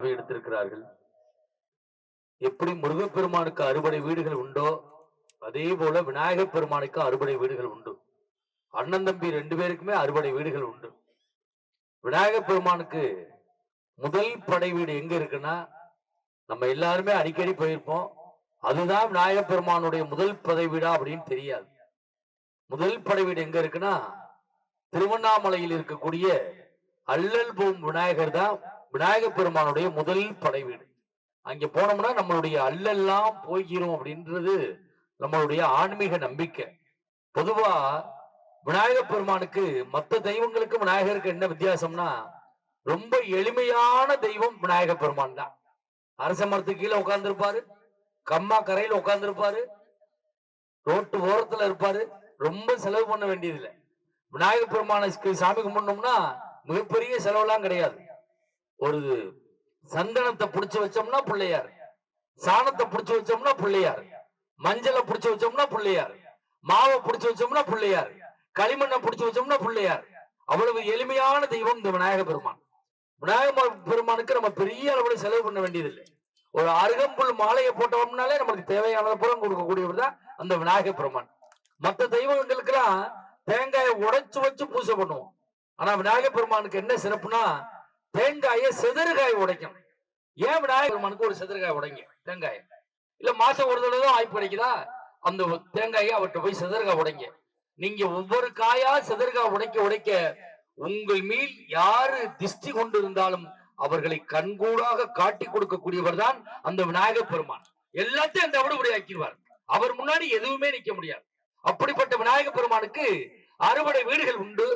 எடுத்திருக்கிறார்கள். எப்படி முருகப்பெருமானுக்கு அறுபடை வீடுகள் உண்டோ அதே போல விநாயகப் பெருமானுக்கு அறுபடை வீடுகள் உண்டு. அண்ணன் தம்பி ரெண்டு பேருக்குமே அறுபடை வீடுகள் உண்டு. விநாயகப் பெருமானுக்கு முதல் படை வீடு எங்க இருக்குன்னா நம்ம எல்லாருமே அடிக்கடி போயிருப்போம். அதுதான் விநாயகப் பெருமானுடைய முதல் படை வீடா அப்படின்னு தெரியாது. முதல் படை வீடு எங்க இருக்குன்னா திருவண்ணாமலையில் இருக்கக்கூடிய அல்லல் பூம் விநாயகர் தான் விநாயகப் பெருமானுடைய முதல் படை வீடு. அங்க போனோம்னா நம்மளுடைய அல்லெல்லாம் போகிறோம் அப்படின்றது நம்மளுடைய ஆன்மீக நம்பிக்கை. பொதுவா விநாயகப் பெருமானுக்கு மற்ற தெய்வங்களுக்கு விநாயகருக்கு என்ன வித்தியாசம்னா ரொம்ப எளிமையான தெய்வம் விநாயகப் பெருமான் தான். அரச மரத்துக்கு கீழே உட்கார்ந்துருப்பாரு கம்மா கரையில உட்கார்ந்துருப்பாரு ரோட்டு ஓரத்துல இருப்பாரு ரொம்ப செலவு பண்ண வேண்டியதில்லை. விநாயகப் பெருமானுக்கு சாமி கும்பிடணும்னா மிகப்பெரிய செலவெல்லாம் கிடையாது. ஒரு சந்தனத்தை புடிச்சு வச்சோம்னா பிள்ளையார். சாணத்தை புடிச்சு வச்சோம்னா பிள்ளையார். மஞ்சளை புடிச்சு வச்சோம்னா பிள்ளையார். மாவை புடிச்சு வச்சோம்னா பிள்ளையார். களிமண்ணை புடிச்சு வச்சோம்னா பிள்ளையார். அவ்வளவு எளிமையான தெய்வம் இந்த விநாயக பெருமான். விநாயக பெருமானுக்கு நம்ம பெரிய அளவுல செலவு பண்ண வேண்டியதில்லை. ஒரு அருகம்புல் மாலையை போட்டோம்னாலே நமக்கு தேவையானதை புறம் கொடுக்கக்கூடியவர் தான் அந்த விநாயக பெருமான். மற்ற தெய்வங்களுக்கெல்லாம் தேங்காயை உடைச்சு வச்சு பூஜை பண்ணுவோம். ஆனா விநாயக பெருமானுக்கு என்ன சிறப்புனா தேங்காயை செதறுகாய் உடைக்கும். ஏன் விநாயகர் பெருமானுக்கு ஒரு செதறுகாய் உடைங்க? தேங்காய். இல்ல மாசம் ஒரு தடவை தான் வாய்ப்பு கிடைக்குதா? அந்த தேங்காயை அவர்கிட்ட போய் செதறுகாய் உடைங்க. நீங்க ஒவ்வொரு காயா செதறுகாய் உடைக்க உடைக்க உங்கள் மேல் யாரு திஷ்டி கொண்டு இருந்தாலும் அவர்களை கண்கூடாக காட்டி கொடுக்கக்கூடியவர் தான் அந்த விநாயகர் பெருமான். எல்லாத்தையும் அந்த விடுபடி ஆக்கிடுவார். அவர் முன்னாடி எதுவுமே நிக்க முடியாது. அப்படிப்பட்ட விநாயகர் பெருமானுக்கு அறுபடை வீடுகள் உண்டு.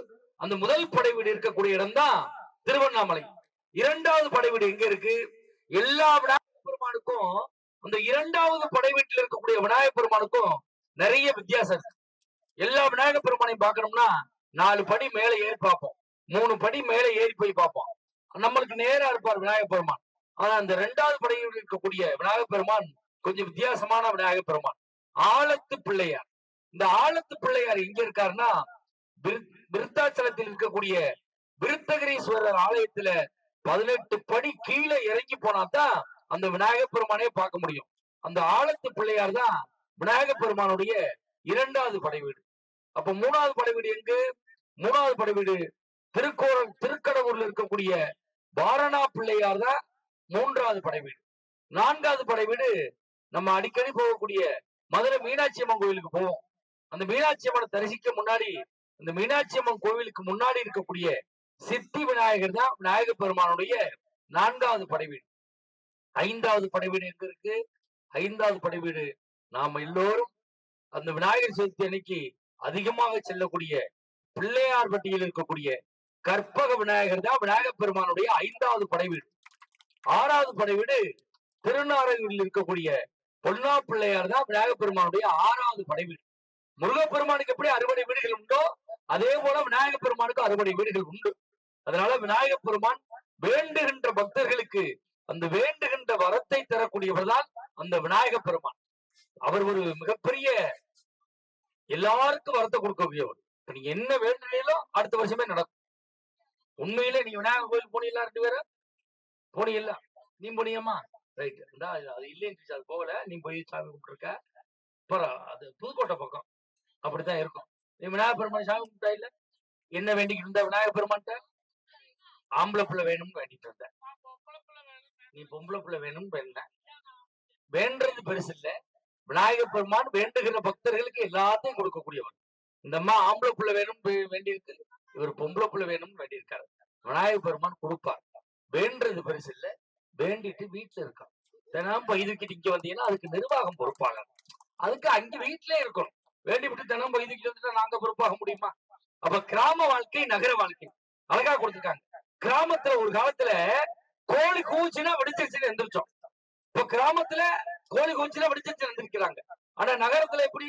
அந்த முதல் படை வீடு இருக்கக்கூடிய இடம் தான் திருவண்ணாமலை. இரண்டாவது படை வீடு எங்க இருக்கு? எல்லா விநாயகர் பெருமானுக்கும் அந்த இரண்டாவது படை வீட்டில் இருக்கக்கூடிய விநாயகர் பெருமானுக்கும் நிறைய வித்தியாசம் இருக்கு. எல்லா விநாயகர் பெருமானையும் பார்க்கணும்னா நாலு படி மேல ஏறி பார்ப்போம். மூணு படி மேல ஏறி போய் பார்ப்போம். நம்மளுக்கு நேரா இருப்பார் விநாயகர் பெருமான். ஆனா அந்த இரண்டாவது படையில் இருக்கக்கூடிய விநாயகர் பெருமான் கொஞ்சம் வித்தியாசமான விநாயகர் பெருமான். ஆழத்து பிள்ளையார். இந்த ஆழத்து பிள்ளையார் எங்க இருக்காருன்னா விருத்தாச்சலத்தில் இருக்கக்கூடிய விருத்தகிரீஸ்வரர் ஆலயத்துல பதினெட்டு படி கீழே இறங்கி போனாதான் அந்த விநாயகர் பெருமானே பார்க்க முடியும். அந்த ஆழத்து பிள்ளையார் தான் விநாயகர் பெருமானுடைய இரண்டாவது படை வீடு. அப்ப மூணாவது படை வீடு எங்கு? மூணாவது படை வீடு திருக்கோரம் திருக்கடவுர்ல இருக்கக்கூடிய பாரணா பிள்ளையார் தான் மூன்றாவது படை வீடு. நான்காவது படை வீடு நம்ம அடிக்கடி போகக்கூடிய மதுரை மீனாட்சி அம்மன் கோயிலுக்கு போவோம். அந்த மீனாட்சி அம்மனை தரிசிக்க முன்னாடி இந்த மீனாட்சி அம்மன் கோவிலுக்கு முன்னாடி இருக்கக்கூடிய சித்தி விநாயகர் தான் விநாயக பெருமானுடைய நான்காவது படைவீடு. ஐந்தாவது படை வீடு எங்க இருக்கு? ஐந்தாவது படைவீடு. நாம் நாம எல்லோரும் அந்த விநாயகர் சதுர்த்தி அன்னைக்கு அதிகமாக செல்லக்கூடிய பிள்ளையார் பட்டியில் இருக்கக்கூடிய கற்பக விநாயகர் தான் விநாயகர் பெருமானுடைய ஐந்தாவது படை வீடு ஆறாவது படை வீடு திருநாரையூரில் இருக்கக்கூடிய பொன்னா பிள்ளையார் தான் விநாயகர் பெருமானுடைய ஆறாவது படை வீடு முருகப்பெருமானுக்கு எப்படி அறுபடை வீடுகள் உண்டோ அதே போல விநாயகர் பெருமானுக்கு அறுபடை வீடுகள் உண்டு. அதனால விநாயகர் பெருமான் வேண்டுகின்ற பக்தர்களுக்கு அந்த வேண்டுகின்ற வரத்தை தரக்கூடியவர் தான் அந்த விநாயகர் பெருமான். அவர் ஒரு மிகப்பெரிய எல்லாருக்கும் வரத்தை கொடுக்கக்கூடியவர். இப்ப நீங்க என்ன வேண்டுனீங்களோ அடுத்த வருஷமே நடக்கும். உண்மையிலே நீ விநாயகர் கோயில் போனீங்களா ரெண்டு பேரும்? போனீங்கல்ல நீ போனியம்மா ரைட் அது இல்லைன்னு அது போகல. நீ போய் சாமி கும்பிட்டுருக்க. அப்புறம் அது புதுக்கோட்டை பக்கம். அப்படித்தான் இருக்கும். நீ விநாயகர் பெருமான் சாமி கும்பிட்டா இல்ல என்ன வேண்டிக்கிட்டு இருந்தா விநாயகர் பெருமான்ட்ட? ஆம்பளை பிள்ளை வேணும்னு வேண்டிட்டு இருந்த நீ பொம்பளை பிள்ளை வேணும்னு வேண்ட வேண்டது பெருசு இல்ல. விநாயகர் பெருமான் வேண்டுகிற பக்தர்களுக்கு எல்லாத்தையும் கொடுக்கக்கூடியவர். இந்த அம்மா ஆம்பளை பிள்ளை வேணும் வேண்டியிருக்கு. இவர் பொம்பளை பிள்ளை வேணும்னு வேண்டியிருக்காரு. விநாயகர் பெருமான் கொடுப்பார். வேண்டது பெருசு இல்ல. வேண்டிட்டு வீட்டுல இருக்கான் தினம் பைதுக்கிட்டு இங்க வந்தீங்கன்னா அதுக்கு நிர்வாகம் பொறுப்பாளர். அதுக்கு அங்க வீட்டிலே இருக்கணும். வேண்டிவிட்டு தினம் பைதுக்கிட்டு வந்துட்டா நாங்க பொறுப்பாக முடியுமா? அப்ப கிராம வாழ்க்கை நகர வாழ்க்கை. அழகா கொடுத்துருக்காங்க. கிராமத்துல ஒரு காலத்துல கோழி கூச்சுன்னா வெடிச்சிருச்சுன்னு எந்திரிச்சோம். இப்ப கிராமத்துல கோழி கூச்சுன்னா வெடிச்சிருச்சு எந்திரிக்கிறாங்க. ஆனா நகரத்துல எப்படி?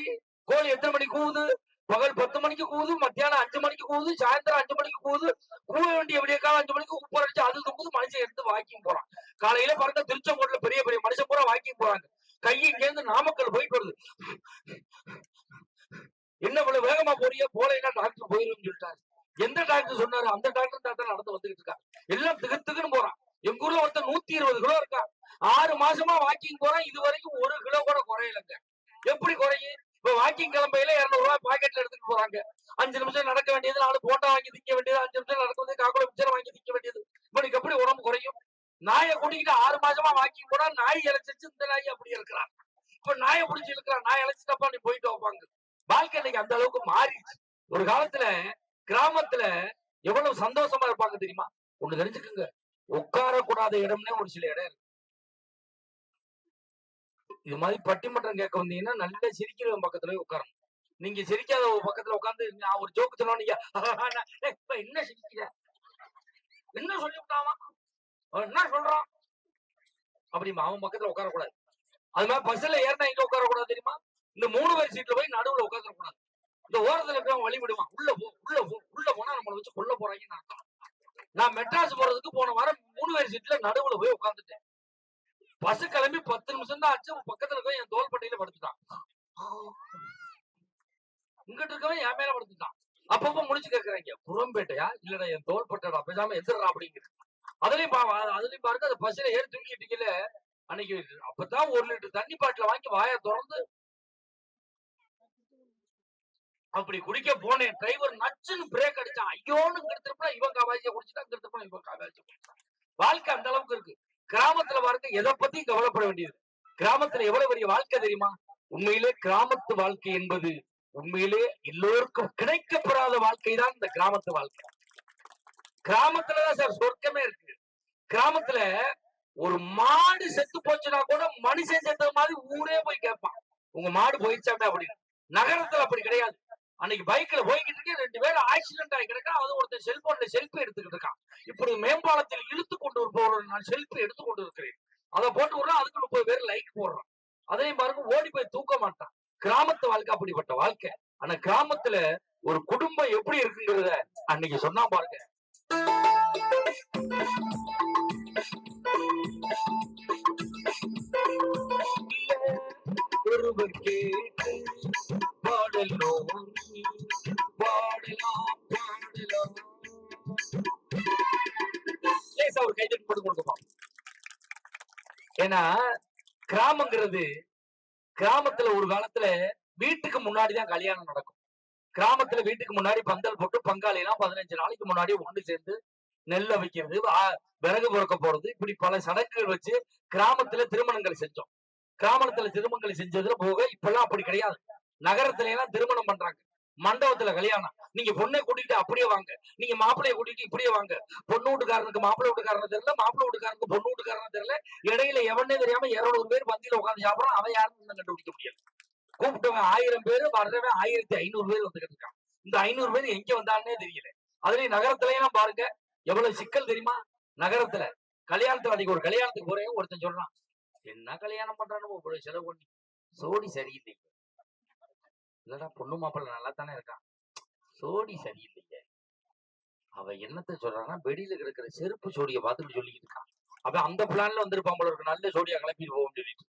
கோழி எத்தனை மணிக்கு கூவுது? பகல் பத்து மணிக்கு கூவுது மத்தியானம் அஞ்சு மணிக்கு கூவுது சாயந்தரம் அஞ்சு மணிக்கு கூவுது கூவ வேண்டிய விடிய காலம் அஞ்சு மணிக்கு உப்பு அடிச்சு அது துப்புது மனுஷன் எடுத்து வாக்கிங் போறான். காலையில பாருங்க திருச்செங்கோட்டுல பெரிய பெரிய மனுஷன் பூரா வாக்கிங் போறாங்க. கை இங்க இருந்து நாமக்கல் போயிட்டு வருது என்ன இவ்வளவு வேகமா போறிய போலைன்னா டாக்டர் போயிருன்னு சொல்லிட்டாரு. எந்த டாக்டர் சொன்னாரு அந்த டாக்டர் டாக்டர் நடந்து வந்துகிட்டு இருக்கான். எல்லாம் திகு திகுன்னு போறான். எங்க ஊர்ல ஒருத்தன் நூத்தி இருபது கிலோ இருக்கான். ஆறு மாசமா வாக்கிங் போறான். இது வரைக்கும் ஒரு கிலோ கூட குறையலங்க. எப்படி குறையும்? இப்ப வாக்கிங் கிளம்பையில இருநூறு ரூபாய் பாக்கெட்ல எடுத்துட்டு போறாங்க. அஞ்சு நிமிஷம் நடக்க வேண்டியது நாலு போட்டா வாங்கி திக்க வேண்டியது அஞ்சு நிமிஷம் நடக்கிறது காக்குல மிச்சம் வாங்கி திக்க வேண்டியது. இவனுக்கு எப்படி உடம்பு குறையும்? நாயை கூட்டிக்கிட்டு ஆறு மாசமா வாக்கிங் போனா நாய் இழைச்சிச்சு இந்த நாய் அப்படி இருக்கிறான். இப்ப நாயை பிடிச்சி இருக்கிறான் நாய் இழைச்சிட்டப்பா நீ போயிட்டு வைப்பாங்க. வாழ்க்கை இன்னைக்கு அந்த அளவுக்கு மாறிடுச்சு. ஒரு காலத்துல கிராமத்துல எவ்வளவு சந்தோஷமா இருப்பாங்க தெரியுமா? ஒண்ணு தெரிஞ்சுக்குங்க. உட்காரக்கூடாத இடம்னே ஒரு சில இடம் இருக்கு. இது மாதிரி பட்டிமன்றம் கேட்க வந்தீங்கன்னா நல்லா சிரிக்கிறவன் பக்கத்துல உட்காரணும். நீங்க சிரிக்காத பக்கத்துல உட்காந்து நான் ஒரு ஜோக்கு சொன்னா நீங்க இப்ப என்ன சிரிக்கிற என்ன சொல்லிவிட்டாமா அவன்? என்ன சொல்றான்? அப்படிமா அவன் பக்கத்துல உட்காரக்கூடாது. அது மாதிரி பஸ்ல ஏறினா எங்க உட்காரக்கூடாது தெரியுமா? இந்த மூணு பேர் சீட்ல போய் நடுவுல உட்காந்துடக்கூடாது இந்த ஓரத்துல இருக்கிறவன் வழி உள்ள போ உள்ள போ உள்ள போனா நம்மளை வச்சு கொல்ல போறாங்கன்னு அர்த்தம். நான் மெட்ராஸ் போறதுக்கு போன வாரம் மூணு பேர் சீட்ல நடுவுல போய் உட்காந்துட்டேன் பஸ் கிளம்பி பத்து நிமிஷம் தான் ஆச்சு. பக்கத்துல இருக்க என் தோல்பட்டையில படுத்துட்டான். இங்கிட்டு இருக்கவன் என் மேல படுத்துட்டான். அப்பப்ப முடிச்சு கேக்குறாங்க புறம்பேட்டையா இல்லடா என் தோல் பட்டடா பேசாம எதிர்றா அப்படிங்கிற. அதுலயும் பா அதுலயும் பாருங்க அந்த பஸ்ல ஏறி தூங்கிட்டீங்கல்ல அன்னைக்கு அப்பதான் ஒரு லிட்டர் தண்ணி பாட்டில வாங்கி வாயை திறந்து அப்படி குடிக்க போனேன். டிரைவர் நச்சுன்னு பிரேக் அடிச்சான். ஐயோன்னு கெடுத்துருப்பா இவன் காவாச்சிய குடிச்சிட்டா இங்க இவன் காவாச்சி குடிச்சான் வாழ்க்கை அந்த அளவுக்கு இருக்கு. கிராமத்துல வரது எதை பத்தியும் கவலைப்பட வேண்டியது? கிராமத்துல எவ்வளவு பெரிய வாழ்க்கை தெரியுமா? உண்மையிலே கிராமத்து வாழ்க்கை என்பது உண்மையிலே எல்லோருக்கும் கிடைக்கப்பெறாத வாழ்க்கை தான் இந்த கிராமத்து வாழ்க்கை. கிராமத்துலதான் சார் சொர்க்கமே இருக்கு. கிராமத்துல ஒரு மாடு செத்து போச்சுன்னா கூட மனுஷன் செத்தது மாதிரி ஊரே போய் கேட்பான். உங்க மாடு போயிடுச்சாமே அப்படின்னு. நகரத்துல அப்படி கிடையாது. அன்னைக்கு பைக்ல போய்கிட்டு இருக்கேன் ரெண்டு பேரும் ஆக்சிடென்ட் ஆகி கிடக்கா அது ஒருத்தர் செல்போன்ல செல்ஃபி எடுத்துக்கிட்டு இருக்கான். இப்படி மேம்பாலத்தில் இழுத்து கொண்டு போற நான் செல்ஃபி எடுத்து கொண்டு இருக்கிறேன் அதை போட்டு விடுறோம் அதுக்கு முப்பது பேர் லைக் போடுறான். அதையும் பாருங்க ஓடி போய் தூக்க மாட்டான். கிராமத்து வாழ்க்கை அப்படிப்பட்ட வாழ்க்கை. ஆனா கிராமத்துல ஒரு குடும்பம் எப்படி இருக்குங்கிறத அன்னைக்கு சொன்னா பாருங்க. ஒருவர் கேட்டு பாடலாம் பாடலாம் லேசா ஒரு கைதட்டி போட்டு கொடுக்குமா ஏன்னா கிராமங்கிறது கிராமத்துல ஒரு காலத்துல வீட்டுக்கு முன்னாடிதான் கல்யாணம் நடக்கும். கிராமத்துல வீட்டுக்கு முன்னாடி பந்தல் போட்டு பங்காளி எல்லாம் பதினஞ்சு நாளைக்கு முன்னாடி ஒண்ணு சேர்ந்து நெல்லை வைக்கிறது விறகு பொறுக்க போறது இப்படி பல சடங்குகள் வச்சு கிராமத்துல திருமணங்கள் செஞ்சோம். கிராமத்துல திருமணங்கள் செஞ்சதுல போக இப்பெல்லாம் அப்படி கிடையாது. நகரத்துல எல்லாம் திருமணம் பண்றாங்க. மண்டபத்துல கல்யாணம். நீங்க பொண்ணை கூட்டிட்டு அப்படியே வாங்க. நீங்க மாப்பிள்ளைய கூட்டிட்டு இப்படியே வாங்க. பொண்ணு வீட்டுக்காரனுக்கு மாப்பிள்ளை வீட்டுக்காரன தெரியல மாப்பிள்ளை வீட்டுக்காரனுக்கு பொண்ணு வீட்டுக்காரன தெரியல. இடையில எவனே தெரியாம இருநூறு பேர் பந்தியில உட்காந்து சாப்பிடறான் அவன் யாருன்னு கண்டுபிடிக்க முடியல. கூப்பிட்டவன் ஆயிரம் பேரு வர்றவன் ஆயிரத்தி ஐநூறு பேர் வந்துகிட்டு இருக்கான் இந்த ஐநூறு பேர் எங்க வந்தான்னே தெரியல. அதுலயும் நகரத்துலயெல்லாம் பாருங்க எவ்வளவு சிக்கல் தெரியுமா? நகரத்துல கல்யாணத்துல அன்னைக்கு ஒரு கல்யாணத்துக்கு போறேன் ஒருத்தன் சொல்றான். என்ன கல்யாணம் பண்றானு இவ்வளவு செலவு பண்ணி. சோடி சரியில்லை. இல்லடா பொண்ணு மாப்பிள்ள நல்லா தானே இருக்கான். சோடி சரியில்லையே. அவ என்னத்த சொல்றான்னா வெளியில கிடக்குற செருப்பு சோடியை பார்த்துட்டு சொல்லிட்டு இருக்கான். அவன் அந்த பிளான்ல வந்திருப்பான் போல இருக்கு. நல்ல சோடியா கிளப்பிட்டு போவோம்னு சொல்லிட்டு.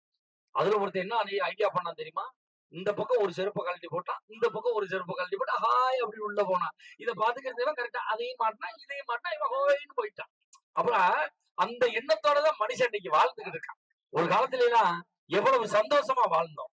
அதுல ஒருத்தன் என்ன ஐடியா பண்ணான் தெரியுமா? இந்த பக்கம் ஒரு செருப்பை கழட்டி போட்டான். இந்த பக்கம் ஒரு செருப்பை கழட்டி போட்டா ஹாய் அப்படி உள்ள போனான். இதை பாத்துக்கிறதுவன் கரெக்டா அதையும் மாட்டினா இதையும் மாட்டினா இவன் ஹோயின்னு போயிட்டான். அப்புறம் அந்த எண்ணத்தோட தான் மனுஷன் இன்னைக்கு வாழ்ந்துகிட்டு இருக்கான். ஒரு காலத்துல எல்லாம் எவ்வளவு சந்தோஷமா வாழ்ந்தோம்.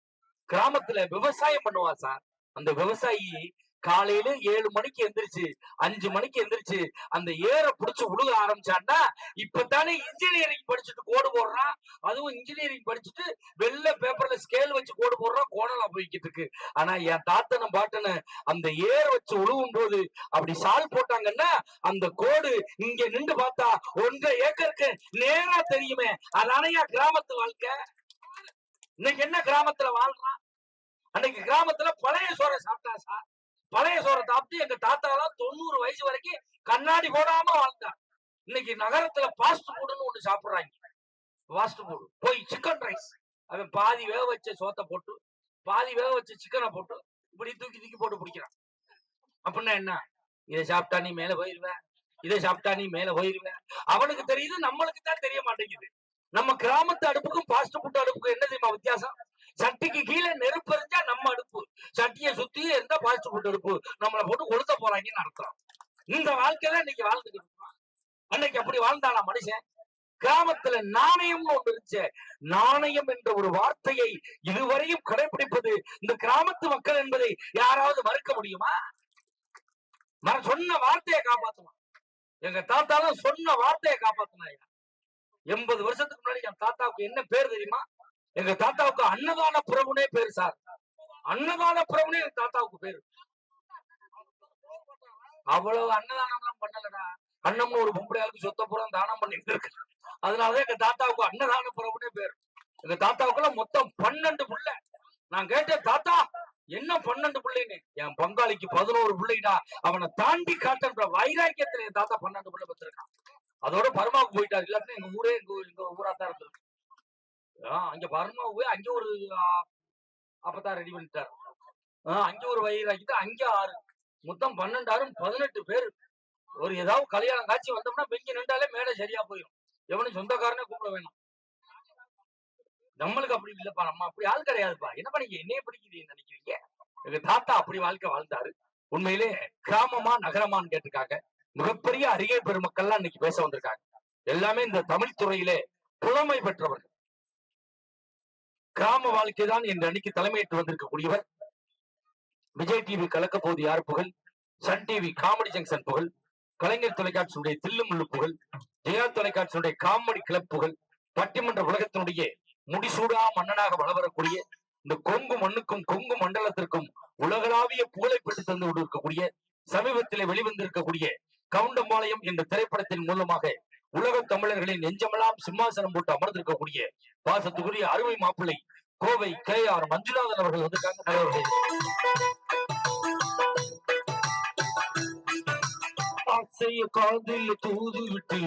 கிராமத்துல விவசாயம் பண்ணுவான் சார். அந்த விவசாயி காலையில ஏழு மணிக்கு எந்திரிச்சு அஞ்சு மணிக்கு எந்திரிச்சு அந்த ஏரை புடிச்சு உழுக ஆரம்பிச்சான்னா இப்பதானே இன்ஜினியரிங் படிச்சுட்டு கோடு போடுறான். அதுவும் இன்ஜினியரிங் படிச்சுட்டு வெள்ளை பேப்பர்ல ஸ்கேல் வச்சு கோடு போடுறான் கோணலா போய்கிட்டு இருக்கு. ஆனா என் தாத்தனை பாட்டனு அந்த ஏர் வச்சு உழுவும் போது அப்படி சால் போட்டாங்கன்னா அந்த கோடு இங்க நின்று பார்த்தா ஒன்றரை ஏக்கருக்கு நேரா தெரியுமே. அதானையா கிராமத்து வாழ்க்கை. இன்னைக்கு என்ன கிராமத்துல வாழ்றான்? அன்னைக்கு கிராமத்துல பழைய சோறை சாப்பிட்டா சார் பழைய சோறை சாப்பிட்டு எங்க தாத்தாலாம் தொண்ணூறு வயசு வரைக்கும் கண்ணாடி போடாம வாழ்ந்தார். இன்னைக்கு நகரத்துல பாஸ்ட் ஃபுட்னு ஒண்ணு சாப்பிடுறாங்க. ஃபாஸ்ட் ஃபுட் போய் சிக்கன் ரைஸ் அவன் பாதி வேக வச்ச சோத்தை போட்டு பாதி வேக வச்ச சிக்கனை போட்டு இப்படி தூக்கி தூக்கி போட்டு பிடிக்கிறான். அப்படின்னா என்ன? இதை சாப்பிட்டா நீ மேல போயிருவ? இதை சாப்பிட்டா நீ மேல போயிருவ? அவனுக்கு தெரியுது நம்மளுக்கு தான் தெரிய மாட்டேங்குது. நம்ம கிராமத்து அடுப்புக்கும் பாஸ்ட் ஃபுட் அடுப்புக்கும் என்ன தெரியுமா வித்தியாசம்? சட்டிக்கு கீழே நெருப்பு எரிஞ்சா நம்ம அடுப்பு. சட்டியை சுத்தி இருந்தா பாஸ்ட் ஃபுட் அடுப்பு. நம்மளை போட்டு கொளுத்த போறாங்கன்னு அர்த்தம். இந்த வாழ்க்கையில இன்னைக்கு வாழ்ந்துட்டு அன்னைக்கு அப்படி வாழ்ந்தானா மனுஷன்? கிராமத்துல நாணயம்னு ஒன்று இருந்துச்சு. நாணயம் என்ற ஒரு வார்த்தையை இதுவரையும் கடைபிடிப்பது இந்த கிராமத்து மக்கள் என்பதை யாராவது மறுக்க முடியுமா? சொன்ன வார்த்தையை காப்பாத்துவான். எங்க தாத்தாலாம் சொன்ன வார்த்தையை காப்பாத்தினாயா எண்பது வருஷத்துக்கு முன்னாடி என் தாத்தாவுக்கு என்ன பேர் தெரியுமா? எங்க தாத்தாவுக்கு அன்னதான புறவுனே பேரு சார். அன்னதான புறவுனே எங்க தாத்தாவுக்கு பேரு. அவ்வளவு அன்னதானம் எல்லாம் பண்ணலடா. அண்ணம்னு ஒரு பொம்பளையாளுக்கு சொத்த புறம் தானம் பண்ணிட்டு இருக்கு. அதனாலதான் எங்க தாத்தாவுக்கு அன்னதான புறவுனே பேரு. எங்க தாத்தாவுக்குள்ள மொத்தம் பன்னெண்டு புள்ள. நான் கேட்டேன் தாத்தா என்ன பன்னெண்டு பிள்ளைன்னு? என் பங்காளிக்கு பதினோரு பிள்ளைடா. அவனை தாண்டி காட்டுன்ற வைராக்கியத்துல என் தாத்தா பன்னெண்டு பிள்ளை பத்திருக்கான். அதோட பர்மாவுக்கு போயிட்டாரு. இல்லாட்டினா எங்க ஊரே எங்க எங்க ஊரா தான் இருந்திருக்கு ஆஹ் அங்க பர்மாவுக்கு போய் அங்க ஒரு அப்பதான் ரெடி பண்ணிட்டாரு. ஆஹ் அங்க ஒரு வயிறாக்கிட்டு அங்க ஆறு. மொத்தம் பன்னெண்டாயிரம் பதினெட்டு பேர். ஒரு ஏதாவது கல்யாணம் காட்சி வந்தோம்னா பெங்கி நின்றாலே மேல சரியா போயிடும் எவனும் சொந்தக்காரனே கூப்பிட வேணாம். நம்மளுக்கு அப்படி இல்லப்பா. நம்ம அப்படி ஆள் கிடையாதுப்பா. என்ன நீங்க என்னைய பிடிக்குது நினைக்கிறீங்க? எங்க தாத்தா அப்படி வாழ்க்கை வாழ்ந்தாரு. உண்மையிலே கிராமமா நகரமான்னு கேட்டிருக்காங்க. மிகப்பெரிய அருகே பெருமக்கள்லாம் இன்னைக்கு பேச வந்திருக்காங்க. எல்லாமே இந்த தமிழ் துறையிலே புலமை பெற்றவர்கள். கிராம வாழ்க்கை தான் என்று அன்னைக்கு தலைமையிட்டு வந்திருக்கக்கூடியவர். விஜய் டிவி கலக்க போது யார் புகழ்? சன் டிவி காமெடி ஜங்ஷன் புகழ். கலைஞர் தொலைக்காட்சியுடைய தில்லு முள்ளு புகழ். ஜெயா தொலைக்காட்சியுடைய காமெடி கிளப் புகழ். பட்டிமன்ற உலகத்தினுடைய முடிசூடா மன்னனாக வளவரக்கூடிய இந்த கொங்கு மண்ணுக்கும் கொங்கு மண்டலத்திற்கும் உலகளாவிய புகழை பெற்று தந்து கொண்டிருக்கக்கூடிய சமீபத்திலே வெளிவந்திருக்கக்கூடிய கவுண்டம்பாளையம் என்ற திரைப்படத்தின் மூலமாக உலக தமிழர்களின் நெஞ்சமெல்லாம் சிம்மாசனம் போட்டு அமர்ந்திருக்கக்கூடிய பாசத்துக்குரிய அருமை மாப்பிள்ளை கோவை கே ஆர் மஞ்சுநாதன் அவர்கள் வந்திருக்காங்க. ஆசைய காதில் தூது விட்டு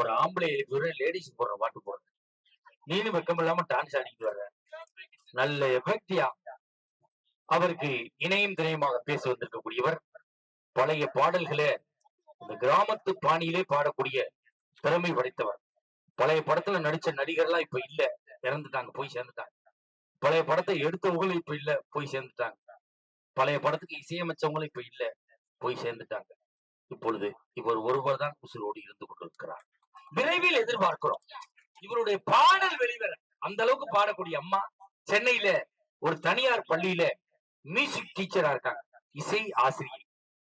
ஒரு ஆம்பளை லேடிஸ் போடுற பாட்டு போடுறது நீனு வெக்கம் இல்லாம டான்ஸ் ஆடிக்கிட்டு வர்ற. நல்ல எஃபெக்டியா அவருக்கு இணையும் திணையுமாக பேச வந்திருக்கக்கூடியவர் பழைய பாடல்களை இந்த கிராமத்து பாணியிலே பாடக்கூடிய திறமை படைத்தவர். பழைய படத்துல நடிச்ச நடிகர்லாம் இப்ப இல்ல இறந்துட்டாங்க போய் சேர்ந்துட்டாங்க. பழைய படத்தை எடுத்தவங்களும் இப்ப இல்ல போய் சேர்ந்துட்டாங்க. பழைய படத்துக்கு இசையமைச்சவங்களும் இப்ப இல்ல போய் சேர்ந்துட்டாங்க. இப்பொழுது இவர் ஒருவர் தான் உசுரோடு இருந்து கொண்டிருக்கிறார். விரைவில் எதிர்பார்க்கிறோம். இவருடைய பாடல் வெளிவர அந்த அளவுக்கு பாடக்கூடிய அம்மா சென்னையில ஒரு தனியார் பள்ளியில மியூசிக் டீச்சரா இருக்காங்க. இசை ஆசிரியை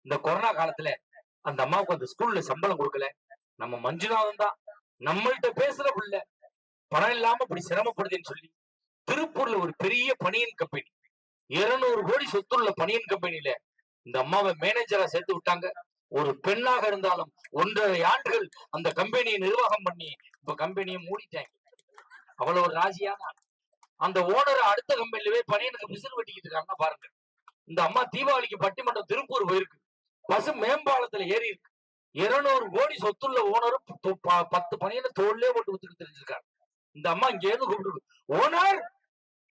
இந்த கொரோனா காலத்துல அந்த அம்மாவுக்கு அந்த ஸ்கூல்ல சம்பளம் கொடுக்கல. நம்ம மஞ்சுநாதன் தான். நம்மள்கிட்ட பேசுற புள்ள. பணம் இல்லாம இப்படி சிரமப்படுதுன்னு சொல்லி திருப்பூர்ல ஒரு பெரிய பனியன் கம்பெனி இருநூறு கோடி சொத்துள்ள பனியன் கம்பெனில இந்த அம்மாவை மேனேஜரா சேர்த்து விட்டாங்க. ஒரு பெண்ணாக இருந்தாலும் ஒன்றரை ஆண்டுகள் அந்த கம்பெனியை நிர்வாகம் பண்ணி இப்ப கம்பெனியை மூடிட்டாங்க. அவ்வளவு ஒரு ராசியான அந்த ஓனர் அடுத்த கம்பெனிலவே பனியனுக்கு விசில் வெட்டிக்கிட்டு இருக்காங்கன்னா பாருங்க. இந்த அம்மா தீபாவளிக்கு பட்டிமன்றம் திருப்பூர் போயிருக்கு. பஸ் மேம்பாலத்துல ஏறி இருக்கு. இருநூறு கோடி சொத்துள்ள ஓனரும் பத்து- பணியனை பனியனை தோல்லே போட்டு வித்துட்டு தெரிஞ்சிருக்காரு. இந்த அம்மா இங்க இருந்து கூப்பிட்டு ஓனர்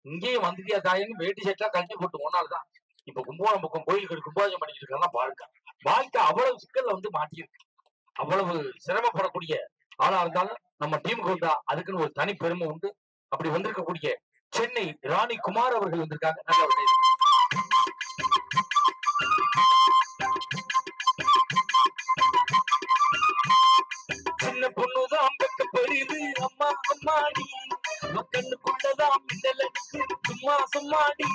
இங்கேயும் வந்துட்டியா தாயின்னு வேட்டி சட்டா கழட்டி போட்டு ஓனால் தான் இப்ப கும்பகோணம் பக்கம் கோயிலுக்கு கும்பாஜம் பண்ணிட்டு இருக்காங்க பாருங்க. வாழ்க்கை அவ்வளவு சிக்கல்ல வந்து மாட்டியிருக்கு. அவ்வளவு சிரமப்படக்கூடிய ஆளா இருந்தாலும் நம்ம டீமுக்கு வந்தா அதுக்குன்னு ஒரு தனி பெருமை உண்டு. அப்படி வந்திருக்கக்கூடிய சென்னை ராணி குமார் அவர்கள் வந்திருக்காங்க. நல்ல ஒரு சின்ன பொண்ணுதான் பக்க பெரியுது. அம்மா அம்மாடி. கண்ணுக்குள்ளதான் மின்னல் அடிச்சு சும்மா சும்மாடி.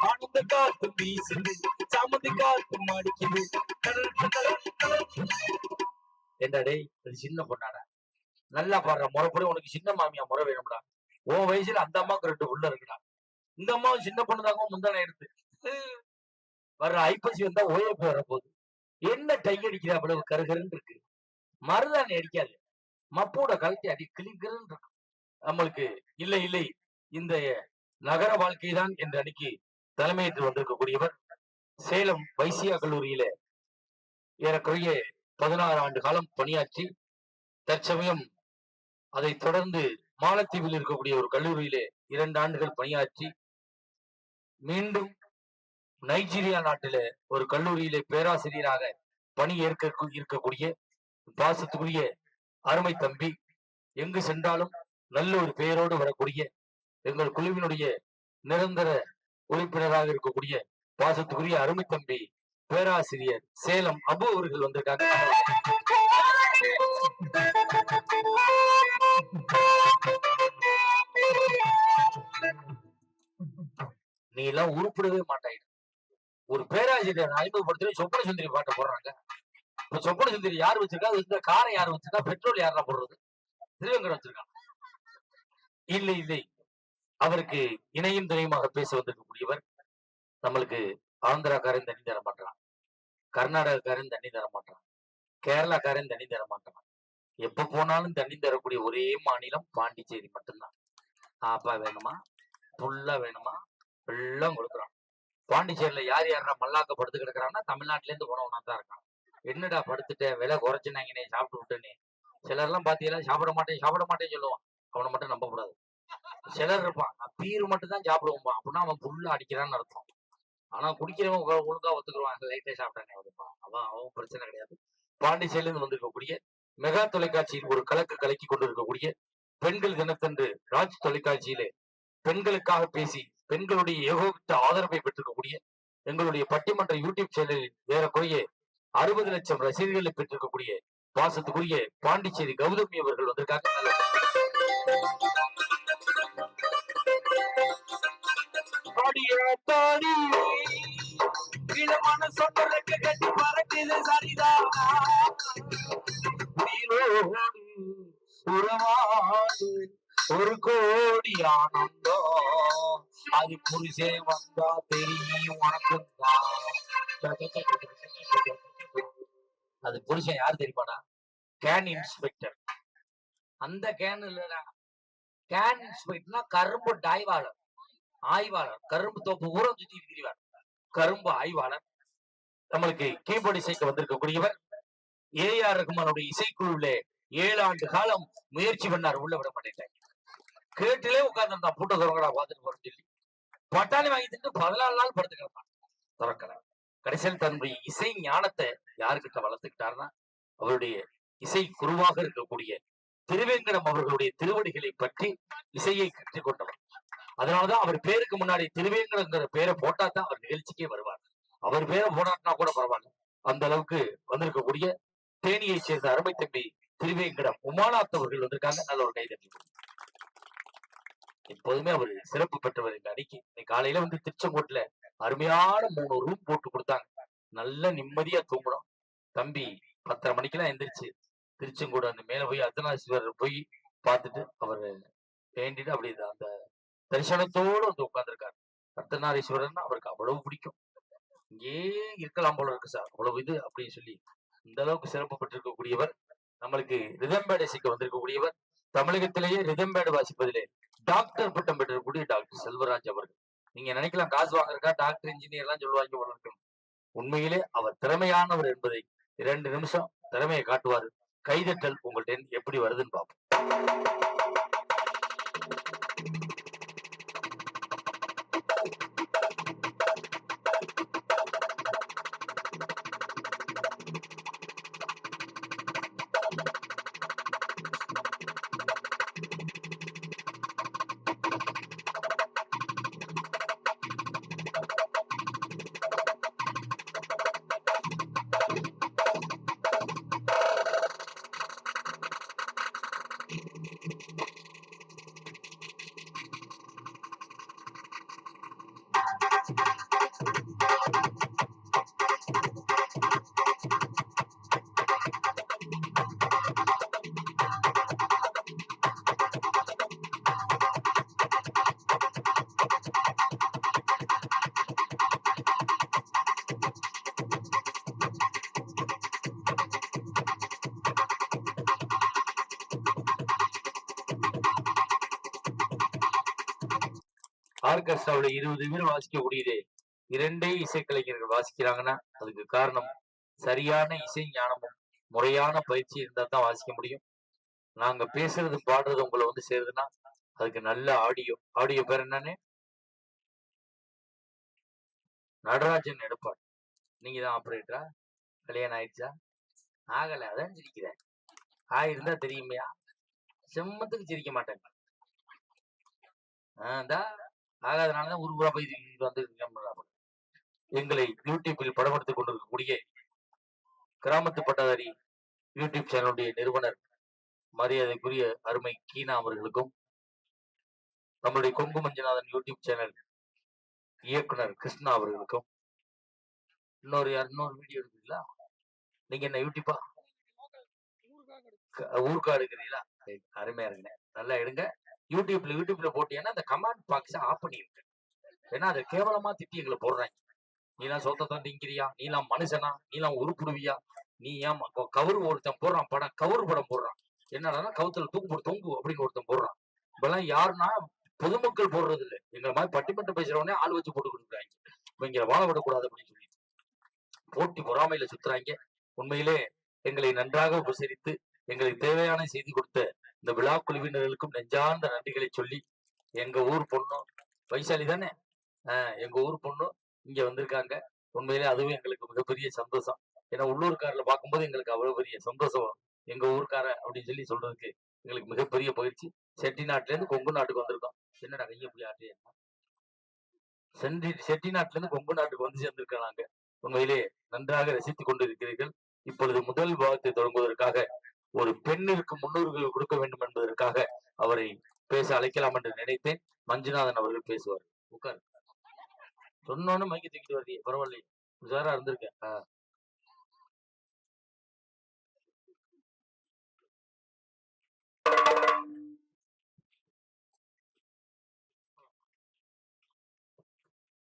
ஆனந்த காத்து வீசுது. சாமந்தி காத்து மாடிக்குது. என்னடே ஒரு சின்ன பொண்ணாடா. நல்லா பாடுற. முறைப்படி உனக்கு சின்ன மாமியா முறை வேணும்டா. உன் வயசுல அந்த அம்மாவுக்கு ரெண்டு உள்ள இருக்குடா. இந்த அம்மாவும் சின்ன பொண்ணுதாங்க முந்தான எடுத்து. வர்ற ஐப்பசி வந்தா ஓயப்பு வர போகுது என்ன டை அடிக்கிற அவ்வளவு கருகருன்னு இருக்கு. மருதாணி அடிக்காது. மப்போட கழுத்தை அடி கிளிக்கிறன்னு இருக்கு. நம்மளுக்கு இல்லை இல்லை. இந்த நகர வாழ்க்கை தான் என்று அன்னைக்கு தலைமையேற்று வந்திருக்கக்கூடியவர் சேலம் வைசியா கல்லூரியில ஏறக்குறைய பதினாறு ஆண்டு காலம் பணியாற்றி தற்சமயம் அதை தொடர்ந்து மாலத்தீவில் இருக்கக்கூடிய ஒரு கல்லூரியிலே இரண்டு ஆண்டுகள் பணியாற்றி மீண்டும் நைஜீரியா நாட்டில ஒரு கல்லூரியிலே பேராசிரியராக பணி ஏற்க இருக்கக்கூடிய பாசத்துக்குரிய அருமை தம்பி எங்கு சென்றாலும் நல்ல ஒரு பெயரோடு வரக்கூடிய எங்கள் குழுவினுடைய நிரந்தர உறுப்பினராக இருக்கக்கூடிய பாசத்துக்குரிய அருமை தம்பி பேராசிரியர் சேலம் அபு அவர்கள் வந்திருக்காங்க. நீ எல்லாம் உருப்பிடவே மாட்டாயிடு ஒரு பேராசிரியர் அறிமுகப்படுத்தி சொப்பன சுந்தரி பாட்டை போடுறாங்க. இப்ப சொப்பன சுந்தரி யார் வச்சிருக்கா? அது இந்த காரை யார் வச்சிருக்கா? பெட்ரோல் யாரெல்லாம் போடுறது? திருவங்கர் வச்சிருக்காங்க. இல்லை இல்லை. அவருக்கு இணையும் துணையுமாக பேச வந்திருக்கக்கூடியவர் நம்மளுக்கு ஆந்திராக்காரன் தண்ணி தர மாட்டான் கர்நாடகக்காரன் தண்ணி தர மாட்டான் கேரளாக்காரன் தண்ணி தர மாட்டான் எப்ப போனாலும் தண்ணி தரக்கூடிய ஒரே மாநிலம் பாண்டிச்சேரி மட்டும்தான். ஆப்பா வேணுமா? புல்லா வேணுமா? எல்லாம் கொடுக்குறான். பாண்டிச்சேரியில யார் யாரா மல்லாக்க படுத்து கிடக்குறான்னா தமிழ்நாட்டுல இருந்து போனவனா தான் இருக்கான். என்னடா படுத்துட்ட விலை குறைச்சுனாங்கனே சாப்பிட்டு சிலர் சிலர்லாம் பாத்தீங்களா சாப்பிட மாட்டேன் சாப்பிட மாட்டேன்னு சொல்லுவான். அவனை மட்டும் நம்ப கூடாது சிலர் இருப்பான் நான் பீர் மட்டும் தான் சாப்பிடுவோம்பா அப்படின்னா அவன் புல்லா அடிக்கிறான்னு அர்த்தம். ஆனா குடிக்கிறவன் ஒழுங்கா ஒத்துக்குருவான் லைட்டே சாப்பிட்டானே அவன் அவன் அவன் பிரச்சனை கிடையாது. பாண்டிச்சேரியிலிருந்து வந்திருக்கக்கூடிய மெகா தொலைக்காட்சியில் ஒரு கலக்கு கலக்கி கொண்டிருக்கக்கூடிய பெண்கள் தினத்தன்று ராஜ் தொலைக்காட்சியிலே பெண்களுக்காக பேசி பெண்களுடைய ஏகோபித்த ஆதரவை பெற்றிருக்கக்கூடிய எங்களுடைய பட்டிமன்ற யூடியூப் சேனலில் ஏறக்குறைய அறுபது லட்சம் ரசிகர்களை பெற்றிருக்கக்கூடிய பாசத்துக்குரிய பாண்டிச்சேரி கௌதமி அவர்கள் வந்திருக்காங்க நல்ல கட்டி பறக்குது சரிதான். உறவாடு ஒரு கோடி ஆனந்தம் அது புருஷே வந்தா தெரியும் உனக்கும் அது புருஷன் யார் தெரியுமாடா? கேன் இன்ஸ்பெக்டர் அந்த கேன் இல்லடா. கேன் இன்ஸ்பெக்டர்னா கரும்பு டாய்வாளர். ஆய்வாளர். கரும்பு தோப்பு ஊரம் சுத்தி இருக்கிறார் கரும்பு ஆய்வாளர். நம்மளுக்கு கீபோர்டு இசைக்கு வந்திருக்கக்கூடியவர். ஏ ஆர் ரகுமானுடைய இசைக்குழுவிலே ஏழு ஆண்டு காலம் முயற்சி பண்ணார் உள்ள விட மாட்டேன் கேட்டிலே உட்கார்ந்துருந்தான் பூட்ட திறக்கடா பார்த்துட்டு போறேன்னு சொல்லி. பட்டாளி வாங்கி திட்டு பதினாலு நாள் படுத்து கிடந்தான் திறக்கல கடைசியில் தன்னுடைய இசை ஞானத்தை யாருக்கிட்ட வளர்த்துக்கிட்டாருன்னா அவருடைய இசை குருவாக இருக்கக்கூடிய திருவேங்கடம் அவர்களுடைய திருவடிகளை பற்றி இசையை கற்றுக்கொண்டவர் அதனாலதான் அவர் பேருக்கு முன்னாடி திருவேங்கடங்கிற பேரை போட்டா தான் அவர் நிகழ்ச்சிக்கே வருவார். அவர் பேரை போடாட்டினா கூட பரவாயில்ல. அந்த அளவுக்கு வந்திருக்கக்கூடிய தேனியை சேர்ந்த அருமை தம்பி திருவேங்கடம் உமாநாத் அவர்கள் வந்திருக்காங்க. நல்ல ஒரு கைதட்டி எப்போதுமே அவர் சிறப்பு பெற்றவர் இந்த அணிக்கு. இன்னைக்கு காலையில வந்து திருச்செங்கோட்டுல அருமையான மூணு ரூம் போட்டு கொடுத்தாங்க. நல்ல நிம்மதியா தூங்குறோம் தம்பி பத்தரை மணிக்கெல்லாம் எந்திரிச்சு திருச்செங்கோடு அந்த மேல போய் அர்த்தநாதீஸ்வரர் போய் பார்த்துட்டு அவர் வேண்டிட்டு அப்படி அந்த தரிசனத்தோடு வந்து உட்கார்ந்துருக்காரு. அர்த்தநாரீஸ்வரர்னா அவருக்கு அவ்வளவு பிடிக்கும். இங்கே இருக்கலாம் போல இருக்கு சார். அவ்வளவு இது அப்படின்னு சொல்லி இந்த அளவுக்கு சிறப்பு பெற்றிருக்கக்கூடியவர் நம்மளுக்கு ரிதம்பேடு வந்திருக்கக்கூடியவர் தமிழகத்திலேயே ரிதம்பேடு வாசிப்பதிலே டாக்டர் பட்டம் பெற்றிருக்கூடிய டாக்டர் செல்வராஜ் அவர்கள். நீங்க நினைக்கலாம் காசு வாங்குறக்கா டாக்டர் இன்ஜினியர் எல்லாம் சொல்லுவாங்க வளர்க்கணும் உண்மையிலே அவர் திறமையானவர் என்பதை இரண்டு நிமிஷம் திறமையை காட்டுவார். கைதட்டல் உங்கள்ட்ட எப்படி வருதுன்னு பார்ப்போம். ஆர்கெஸ்ட்ராவுல இருபது பேர் வாசிக்கக்கூடியதே இரண்டே இசைக்கலைஞர்கள் வாசிக்கிறாங்கன்னா அதுக்கு காரணம் சரியான இசை ஞானமும் முறையான பயிற்சி இருந்தா தான் வாசிக்க முடியும். நாங்க பேசுறது பாடுறது உங்களை வந்து சேருதுன்னா அதுக்கு நல்ல ஆடியோ. ஆடியோ பேர் என்னன்னு? நடராஜன் எடுப்பாள் நீங்க தான் ஆபரேட்டரா? கல்யாணம் ஆயிடுச்சா? ஆகல அதான் சிரிக்கிறேன். ஆயிருந்தா தெரியுமையா? செம்மத்துக்கு சிரிக்க மாட்டேங்க. ஆஹ் இந்தா ஆகாதனாலதான் ஊர் ஊரா போய் வந்து எங்களை யூடியூப்பில் படமெடுத்துக் கொண்டிருக்கக்கூடிய கிராமத்து பட்டதாரி யூடியூப் சேனலுடைய நிறுவனர் மரியாதைக்குரிய அருமை கீனா அவர்களுக்கும் நம்மளுடைய கொங்கு மஞ்சநாதன் யூடியூப் சேனல் இயக்குனர் கிருஷ்ணா அவர்களுக்கும் இன்னொரு இன்னொரு வீடியோ எடுக்கிறீங்களா? நீங்க என்ன யூடியூப்பா ஊர்க்கா எடுக்கிறீங்களா? அருமையா இருங்க நல்லா எடுங்க. யூடியூப்ல யூடியூப்ல போட்டீங்கன்னா அந்த கமெண்ட் பாக்ஸை ஆஃப் பண்ணிருங்க ஏன்னா அதை கேவலமா திட்டி எங்களை போடுறாங்க. நீலாம் சொத்தத்தை திங்கிறியா நீலாம் மனுஷனா? நீலாம் உருப்பிடுவியா? நீ ஏன் ம- கவுரு ஒருத்தன் போடுறான் படம் கவுரு படம் போடுறான். என்னடா கவுத்துல தூங்கு தொங்கு அப்படின்னு ஒருத்தன் போடுறான். இப்பெல்லாம் யாருன்னா பொதுமக்கள் போடுறது இல்லை எங்களை மாதிரி பட்டிமன்றம் பேசுறவனே ஆள் வச்சு போட்டு கொடுக்குறாங்க. இங்க வாழ விடக்கூடாது அப்படின்னு சொல்லி போட்டி பொறாமையில சுத்துறாங்க. உண்மையிலே எங்களை நன்றாக உபசரித்து எங்களுக்கு தேவையான செய்தி கொடுத்த இந்த விழா குழுவினர்களுக்கும் நெஞ்சார்ந்த நன்றிகளை சொல்லி எங்க ஊர் பொண்ணும் வைசாலி தானே? ஆஹ் எங்க ஊர் பொண்ணும் இங்க வந்திருக்காங்க. உண்மையிலே அதுவும் எங்களுக்கு மிகப்பெரிய சந்தோஷம். ஏன்னா உள்ளூர்காரில் பார்க்கும்போது எங்களுக்கு அவ்வளவு பெரிய சந்தோஷம் வரும். எங்க ஊர்க்கார அப்படின்னு சொல்லி சொல்றதுக்கு எங்களுக்கு மிகப்பெரிய பயிற்சி. செட்டி நாட்டிலேருந்து கொங்கு நாட்டுக்கு வந்திருக்கோம். என்னடா கையை போய் ஆட்டியா சென்டி செட்டி நாட்டிலேருந்து கொங்கு நாட்டுக்கு வந்து சேர்ந்திருக்கோம் நாங்க. உண்மையிலே நன்றாக ரசித்துக் கொண்டிருக்கிறீர்கள். இப்பொழுது முதல் பாகத்தை தொடங்குவதற்காக ஒரு பெண்ணிற்கு முன்னுரிமை கொடுக்க வேண்டும் என்பதற்காக அவரை பேச அழைக்கலாம் என்று நினைத்தேன். மஞ்சுநாதன் அவர்கள் பேசுவார். உட்கார். சொன்னோன்னு மைக்கு தூக்கிட்டு வருது. பரவாயில்ல உஷாரா இருந்திருக்கேன். ஆ.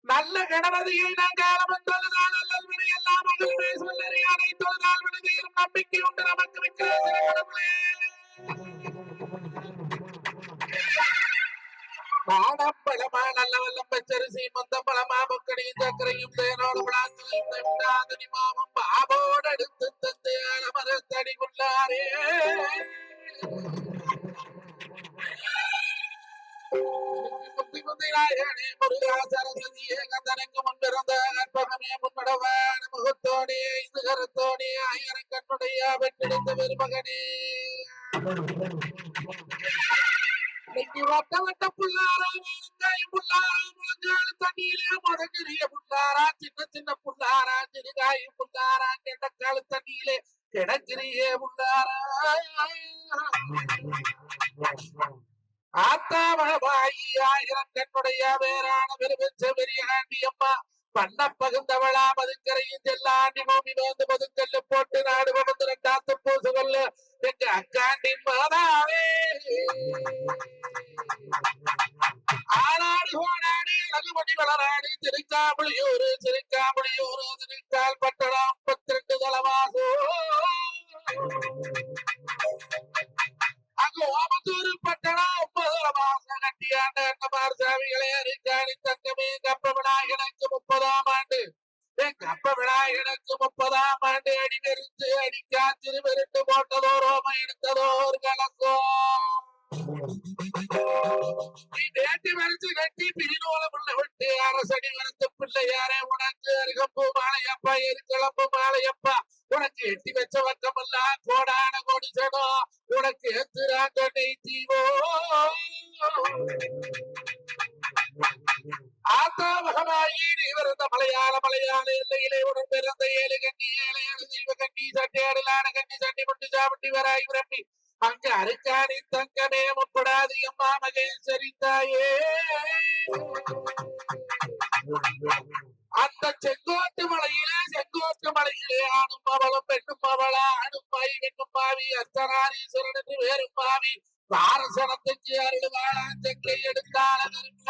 நல்ல கணபதியை நான் காலம் என்றால் அல்லல் எல்லாம் மகிழ்வே சொல்லறியானை தொழுதால் விடுதீரும் நம்பிக்கை உண்டு நமக்கு விக்கிர கடவுளே. பாடப்பழமா நல்ல வல்லம் பச்சரிசி மொத்தம் பழமா முக்கடியும் சக்கரையும் தேனோடு விளாசலையும் தவிடாதனி மாமம் பாபோடு எடுத்து தந்து அலமரத்தடி உள்ளாரே முருகா சரஸ்வதியே கந்தனுக்கு முன்பிருந்த கற்பகமே முன்னடவான முகத்தோனே இது கருத்தோனே ஆயிர கண்ணுடைய வெட்டெடுத்த பெருமகனே வட்ட வட்ட புள்ளாரா வெங்காய புள்ளாரா முழங்கால தண்ணியிலே புள்ளாரா சின்ன சின்ன புள்ளாரா புள்ளாரா கெண்டக்கால தண்ணியிலே புள்ளாரா ஆத்தாமழபாயி ஆயிரம் கண்ணுடைய வேறான பெருமிச்ச பெரிய ஆண்டி அம்மா. பண்ண பகுந்தவளா மதுக்கரையும் செல்லாண்டி பூமி வந்து மதுக்கல்லு போட்டு நாடு பகுந்து ரெண்டாத்து பூசு பூசுகள்ல எங்க அக்காண்டி மாதாவே. ஆளாடி ஓடாடி அழகுமணி வளராடி திருக்காமலியூரு திருக்காமலியூரு திருக்கால் பட்டணம் முப்பத்தி ரெண்டு தலவாசோ. அங்கு பட்டணம் ஒன்பது மாசம் கட்டியாண்ட அண்ணமார் சாமிகளே அரிக்காணி தங்கமே கப்ப விநாயகனுக்கு முப்பதாம் ஆண்டு. கப்ப விநாயகனுக்கு முப்பதாம் ஆண்டு. அடி நெறிந்து அடிக்கா திருவெருட்டு போட்டதோ ரோம எடுத்ததோ ஒரு கலக்கம் வேட்டி வரைச்சு கட்டி பிரிநூலம் உள்ள விட்டு அரசடி வளர்த்து பிள்ளையாரே உனக்கு அருகம்பூ மாலையப்பா எருக்கிழம்பு மாலையப்பா. உனக்கு எட்டி வச்ச வக்கமெல்லாம் கோடான கோடி சடம் உனக்கு ஏத்துறாங்க நெய் தீவோ. ஆத்தாமகமாயி நீ பிறந்த மலையாள மலையாள எல்லையிலே உடன் பிறந்த ஏழு கண்ணி ஏழையாடு தெய்வ கண்ணி சட்டி அடலான கண்ணி சட்டி முட்டி சாப்பிட்டு வராய் பிரம்மி. அங்க அருக்காணி தங்கமே முப்படாது அம்மா மகேஸ்வரி தாயே அந்த செங்கோட்டு மலையிலே செங்கோட்டு மலையிலே ஆணும் பவளம் பெண்ணும் பவளா ஆணும் பாய் பாவி. அர்த்தநாரீஸ்வரன் என்று வேறும் பாவி. பாரசனத்துக்கு அருள்வாளா செங்கை எடுத்தால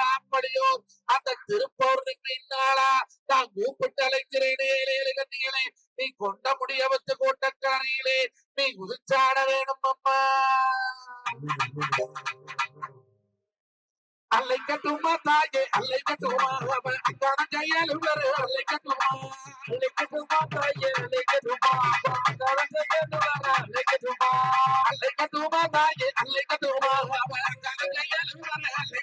அப்படியோ அந்த திருப்பௌர்ணமி இன்னாளா நான் கூப்பிட்டு அழைக்கிறேனே கண்ணிகளே நீ கொண்ட முடியவத்து கூட்டக்காரியிலே நீ உதிச்சாட வேணும் அம்மா. அல்லை கட்டுமா தாயே அல்லை கட்டுமா அவன் கண கையாலும் வரு அல்லை கட்டுமா அல்லை கட்டுமா தாயே அல்லை கட்டுமா கண கையாலும் வரு அல்லை கட்டுமா அல்லை கட்டுமா தாயே அல்லை கட்டுமா அவன் கண கையாலும் வரு அல்லை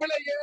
அம்மா